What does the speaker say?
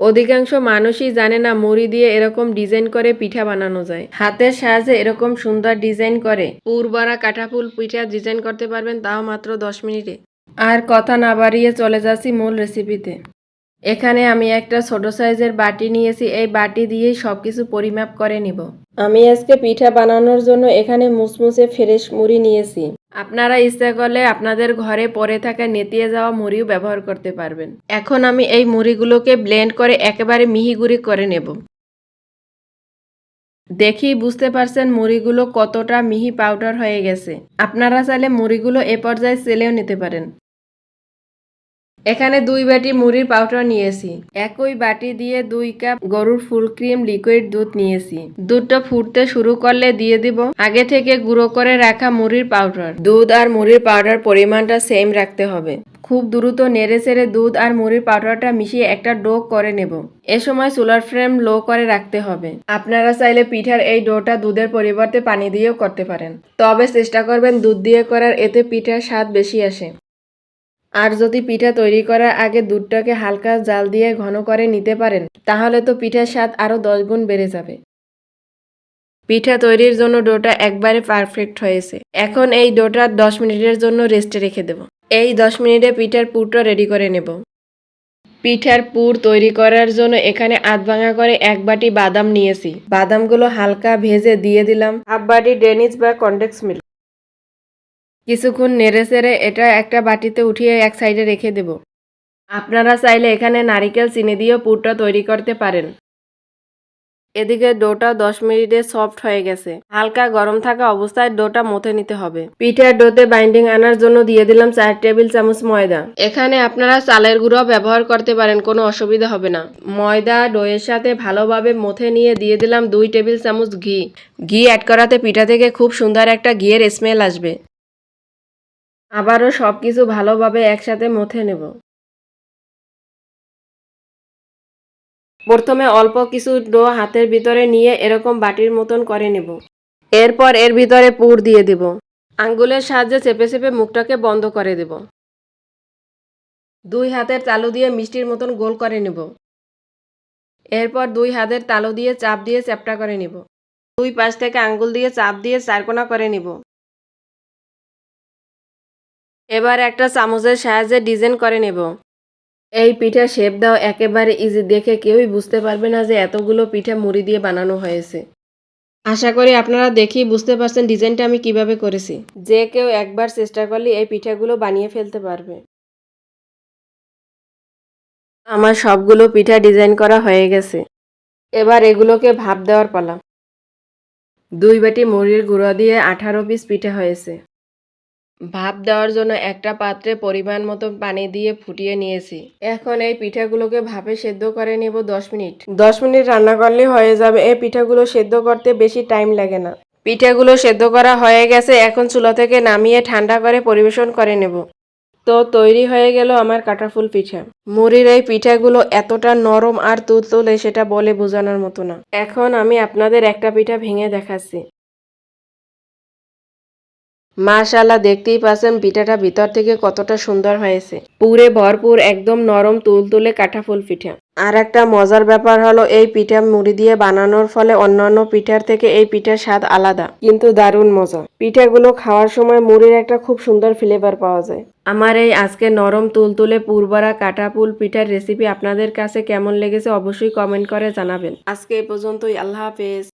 অধিকাংশ মানুষই জানে না মুড়ি দিয়ে এরকম ডিজাইন করে পিঠা বানানো যায়। হাতের সাহায্যে এরকম সুন্দর ডিজাইন করে। পুরবরা কাঠাফুল পিঠা ডিজাইন করতে পারবেন তাও মাত্র দশ মিনিটে। আর কথা না বাড়িয়ে চলে যাচ্ছি মূল রেসিপিতে। এখানে আমি একটা ছোট সাইজের বাটি নিয়েছি। এই বাটি দিয়েই সব কিছু পরিমাপ করে নিব। আমি আজকে পিঠা বানানোর জন্য এখানে মুসমুসে ফ্রেশ মুড়ি নিয়েছি। আপনারা ইচ্ছে করলে আপনাদের ঘরে পরে থাকা নেতিয়ে যাওয়া মুড়িও ব্যবহার করতে পারবেন। এখন আমি এই মুড়িগুলোকে ব্লেন্ড করে একেবারে মিহিগুড়ি করে নেব। দেখি বুঝতে পারছেন মুড়িগুলো কতটা মিহি পাউডার হয়ে গেছে। আপনারা চাইলে মুড়িগুলো এ পর্যায়ে সেলেও নিতে পারেন। এখানে দুই বাটি মুড়ির পাউডার নিয়েছি। একই বাটি দিয়ে দুই কাপ গরুর ফুল ক্রিম লিকুইড দুধ নিয়েছি। দুধটা ফুটতে শুরু করলে দিয়ে দিব আগে থেকে গুঁড়ো করে রাখা মুড়ির পাউডার। দুধ আর মুড়ির পাউডার পরিমাণটা সেম রাখতে হবে। খুব দ্রুত নেড়ে চেড়ে দুধ আর মুড়ির পাউডারটা মিশিয়ে একটা ডো করে নেব। এ সময় সোলার ফ্রেম লো করে রাখতে হবে। আপনারা চাইলে পিঠার এই ডোটা দুধের পরিবর্তে পানি দিয়েও করতে পারেন। তবে চেষ্টা করবেন দুধ দিয়ে করার, এতে পিঠার স্বাদ বেশি আসে। আর যদি পিঠা তৈরি করার আগে দুধটাকে হালকা জাল দিয়ে ঘন করে নিতে পারেন, তাহলে তো পিঠার স্বাদ আরও দশ গুণ বেড়ে যাবে। পিঠা তৈরির জন্য ডোটা একবারে পারফেক্ট হয়েছে। এখন এই ডোটা দশ মিনিটের জন্য রেস্টে রেখে দেব। এই দশ মিনিটে পিঠার পুরটা রেডি করে নেব। পিঠার পুর তৈরি করার জন্য এখানে আধ ভাঙা করে এক বাটি বাদাম নিয়েছি। বাদামগুলো হালকা ভেজে দিয়ে দিলাম। হাফ বাটি ডেনিস বা কন্ডেক্স মিল্ক। কিছুক্ষণ নেড়ে চেড়ে এটা একটা বাটিতে উঠিয়ে এক সাইডে রেখে দেব। আপনারা চাইলে এখানে নারিকেল, চিনি দিয়েও পুরটা তৈরি করতে পারেন। এদিকে ডোটা দশ মিনিটে সফট হয়ে গেছে। হালকা গরম থাকা অবস্থায় ডোটা মথে নিতে হবে। পিঠার ডোতে বাইন্ডিং আনার জন্য দিয়ে দিলাম চার টেবিল চামচ ময়দা। এখানে আপনারা চালের গুঁড়ো ব্যবহার করতে পারেন, কোনো অসুবিধা হবে না। ময়দা ডোয়ের সাথে ভালোভাবে মথে নিয়ে দিয়ে দিলাম দুই টেবিল চামচ ঘি। ঘি অ্যাড করাতে পিঠা থেকে খুব সুন্দর একটা ঘিয়ের স্মেল আসবে। আবারও সব কিছু ভালোভাবে একসাথে মথে নেব। প্রথমে অল্প কিছু ডো হাতের ভিতরে নিয়ে এরকম বাটির মতন করে নেব। এরপর এর ভিতরে পুর দিয়ে দেব। আঙ্গুলের সাহায্যে চেপে চেপে মুখটাকে বন্ধ করে দেব। দুই হাতের তালু দিয়ে মিষ্টির মতন গোল করে নেব। এরপর দুই হাতের তালু দিয়ে চাপ দিয়ে চ্যাপটা করে নেব। দুই পাশ থেকে আঙ্গুল দিয়ে চাপ দিয়ে চারকোনা করে নিব। এবার একটা চামচের সাহায্যে ডিজাইন করে নেব। এই পিঠা শেপ দাও, একেবারে ইজি দেখে কেউই বুঝতে পারবে না যে এতগুলো পিঠা মুড়ি দিয়ে বানানো হয়েছে। আশা করি আপনারা দেখি বুঝতে পারছেন ডিজাইনটা আমি কীভাবে করেছি। যে কেউ একবার চেষ্টা করলে এই পিঠাগুলো বানিয়ে ফেলতে পারবে। আমার সবগুলো পিঠা ডিজাইন করা হয়ে গেছে। এবার এগুলোকে ভাপ দেওয়ার পালা। দুই বাটি মুড়ির গুঁড়ো দিয়ে আঠারো পিস পিঠা হয়েছে। ভাপ দেওয়ার জন্য একটা পাত্রে পরিমাণ মতো পানি দিয়ে ফুটিয়ে নিয়েছি। এখন এই পিঠাগুলোকে ভাপে সেদ্ধ করে নেব দশ মিনিট। দশ মিনিট রান্না করলে হয়ে যাবে। এই পিঠাগুলো সেদ্ধ করতে বেশি টাইম লাগে না। পিঠাগুলো সেদ্ধ করা হয়ে গেছে। এখন চুলা থেকে নামিয়ে ঠান্ডা করে পরিবেশন করে নেব। তো তৈরি হয়ে গেল আমার কাঁটাফুল পিঠা। মুড়ির এই পিঠাগুলো এতটা নরম আর তুলতুলে সেটা বলে বোঝানোর মতো না। এখন আমি আপনাদের একটা পিঠা ভেঙে দেখাচ্ছি। মাশাল্লাহ দেখতেই পাচ্ছেন পিঠাটা ভিতর থেকে কতটা সুন্দর হয়েছে। পুরে ভরপুর, একদম নরম, তুলতুলে কাঁঠাফুল পিঠা। আর একটা মজার ব্যাপার হলো, এই পিঠা মুড়ি দিয়ে বানানোর ফলে অন্যান্য পিঠার থেকে এই পিঠার স্বাদ আলাদা, কিন্তু দারুণ মজা। পিঠাগুলো খাওয়ার সময় মুড়ির একটা খুব সুন্দর ফ্লেভার পাওয়া যায়। আমার এই আজকে নরম, তুলতুলে, পুরবরা কাঁটাপুল পিঠার রেসিপি আপনাদের কাছে কেমন লেগেছে অবশ্যই কমেন্ট করে জানাবেন। আজকে এই পর্যন্তই, আল্লাহ হাফেজ।